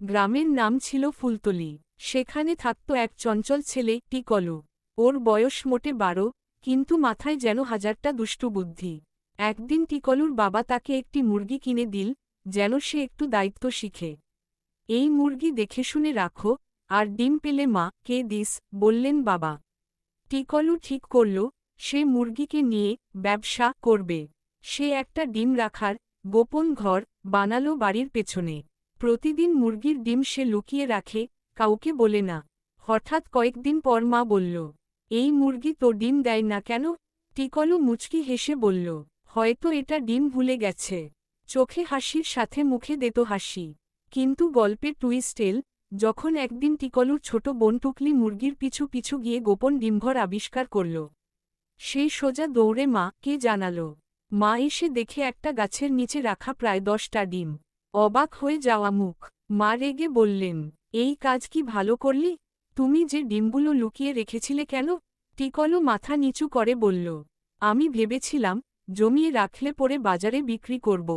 গ্রামের নাম ছিল ফুলতলি। সেখানে থাকত এক চঞ্চল ছেলে, টিকলু। ওর বয়স মোটে বারো, কিন্তু মাথায় যেন হাজারটা দুষ্টু বুদ্ধি। একদিন টিকলুর বাবা তাকে একটি মুরগি কিনে দিল, যেন সে একটু দায়িত্ব শিখে। এই মুরগি দেখে শুনে রাখো, আর ডিম পেলে মা, কে দিস? বললেন বাবা। টিকলু ঠিক করল, সে মুরগিকে নিয়ে ব্যবসা করবে। সে একটা ডিম রাখার গোপন ঘর বানালো বাড়ির পেছনে। প্রতিদিন মুরগির ডিম সে লুকিয়ে রাখে, কাউকে বলে না। হঠাৎ কয়েকদিন পর মা বলল, এই মুরগি তো ডিম দেয় না কেন? টিকলু মুচকি হেসে বলল, হয়তো এটা ডিম ভুলে গেছে। চোখে হাসির সাথে মুখে দেত হাসি। কিন্তু গল্পের টুইস্টেল যখন একদিন টিকলুর ছোট বোন টুকলি মুরগির পিছু পিছু গিয়ে গোপন ডিমঘর আবিষ্কার করল। সেই সোজা দৌড়ে মা কে জানাল, মা এসে দেখে একটা গাছের নিচে রাখা প্রায় দশটা ডিম। অবাক হয়ে যাওয়া মুখ। মা রেগে বললেন, এই কাজ কি ভালো করলি? তুমি যে ডিমগুলো লুকিয়ে রেখেছিলে কেন? টিকলু মাথা নিচু করে বলল, আমি ভেবেছিলাম জমিয়ে রাখলে পরে বাজারে বিক্রি করব।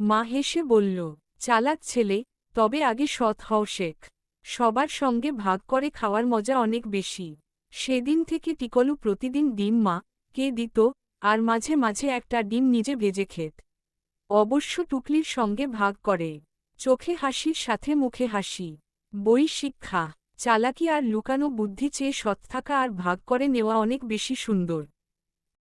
মা হেসে বলল, চালাক ছেলে, তবে আগে সৎ হও শেখ। সবার সঙ্গে ভাগ করে খাওয়ার মজা অনেক বেশি। সেদিন থেকে টিকলু প্রতিদিন ডিম মা কে দিত, আর মাঝে মাঝে একটা ডিম নিজে ভেজে খেত। অবশ্য টুকলির সঙ্গে ভাগ করে। চোখে হাসির সাথে মুখে হাসি। বই শিক্ষা। চালাকি আর লুকানো বুদ্ধি চেয়ে সৎ থাকা আর ভাগ করে নেওয়া অনেক বেশি সুন্দর।